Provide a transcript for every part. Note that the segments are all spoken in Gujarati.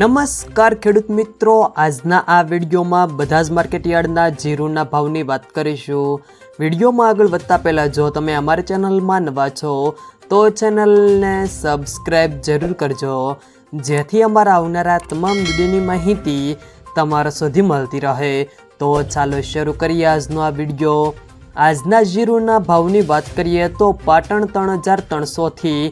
નમસ્કાર ખેડૂત મિત્રો. આજના આ વિડીયોમાં બધા જ માર્કેટયાર્ડના જીરુના ભાવની વાત કરીશું. વિડીયોમાં આગળ વધતા પહેલાં જો તમે અમારી ચેનલમાં નવા છો, તો ચેનલને સબસ્ક્રાઈબ જરૂર કરજો. જેથી અમારા આવનારા તમામ વિડીયોની માહિતી તમારા સુધી મળતી રહે. તો ચાલો શરૂ કરીએ આજનો આ વીડિયો. આજના જીરુના ભાવની વાત કરીએ તો પાટણ ત્રણ હજાર ત્રણસોથી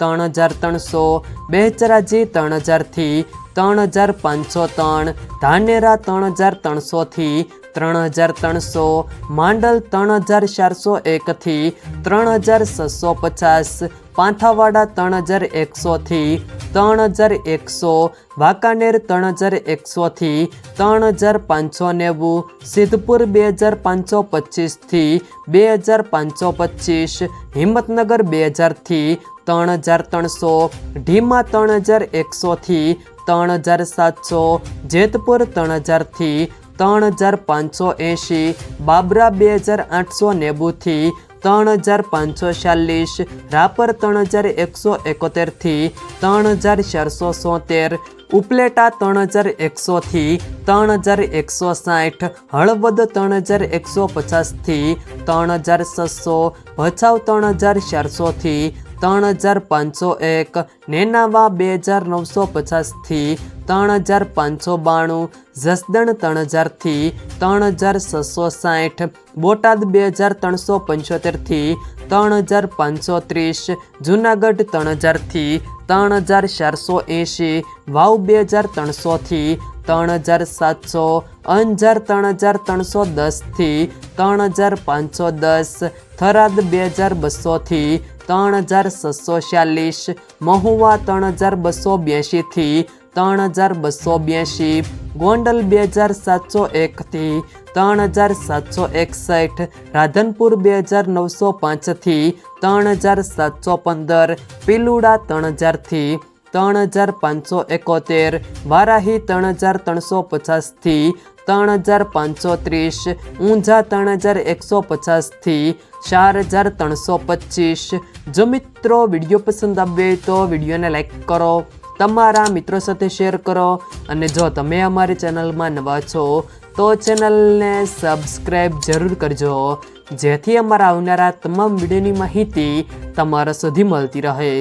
ત્રણ હજાર ત્રણસો, બેચરાજી ત્રણ હજારથી ત્રણ હજાર પાંચસો ત્રણ ધાનેરા ત્રણ હજાર ત્રણસોથી ત્રણ હજાર ત્રણસો માંડલ ત્રણ હજાર ચારસો એકથી ત્રણ હજાર છસો પચાસ પાંથાવાડા ત્રણ હજાર એકસોથી ત્રણ હજાર એકસો વાંકાનેર ત્રણ હજાર એકસોથી ત્રણ હજાર પાંચસો નેવું સિદ્ધપુર બે હજાર પાંચસો પચીસથી બે હજાર પાંચસો પચીસ હિંમતનગર બે હજારથી ત્રણ હજાર ત્રણસો ઢીમા ત્રણ હજાર એકસોથી ત્રણ હજાર સાતસો જેતપુર ત્રણ હજારથી ત્રણ હજાર પાંચસો એંશી બાબરા બે હજાર આઠસો નેવુંથી ત્રણ હજાર પાંચસો ચાલીસ રાપર ત્રણ હજાર એકસો એકોતેરથી ત્રણ હજાર ચારસો સોતેર ઉપલેટા ત્રણ હજાર એકસોથી ત્રણ હજાર એકસો સાઠ હળવદ ત્રણ હજાર એકસો પચાસથી ત્રણ હજાર છસો ભચાઉ ત્રણ હજાર ચારસોથી ત્રણ હજાર પાંચસો એક, નેનાવા બે હજાર નવસો પચાસથી ત્રણ હજાર પાંચસો બાણું, જસદણ ત્રણ હજારથી ત્રણ હજાર છસો સાઠ, બોટાદ બે હજાર ત્રણસો પંચોતેરથી ત્રણ હજાર પાંચસો ત્રીસ, જુનાગઢ ત્રણ હજારથી ત્રણ હજાર ચારસો એંશી, વાવ બે હજાર ત્રણસોથી ત્રણ હજાર સાતસો, અંજાર ત્રણ હજાર ત્રણસો દસથી ત્રણ હજાર પાંચસો દસ, થરાદ બે હજાર બસોથી ત્રણ હજાર છસો ચાલીસ મહુવા ત્રણ હજાર બસો બ્યાસીથી ત્રણ હજાર બસો બ્યાસી ગોંડલ બે હજાર સાતસો એકથી ત્રણ હજાર સાતસો એકસઠ, રાધનપુર બે હજાર નવસો પાંચથી ત્રણ હજાર સાતસો પંદર, પિલુડા ત્રણ હજારથી ત્રણ હજાર પાંચસો એકોતેર, વારાહી ત્રણ હજાર ત્રણસો પચાસથી ત્રણ હજાર પાંચસો ત્રીસ, ઊંઝા ત્રણ હજાર એકસો પચાસથી ચાર હજાર ત્રણસો પચીસ. જો મિત્રો વીડિયો પસંદ આવે તો વિડીયોને લાઈક કરો, તમારા મિત્રો સાથે શેર કરો અને જો તમે અમારી ચેનલમાં નવા છો તો ચેનલને સબસ્ક્રાઈબ જરૂર કરજો, જેથી અમારા આવનારા તમામ વિડીયોની માહિતી તમારા સુધી મળતી રહે.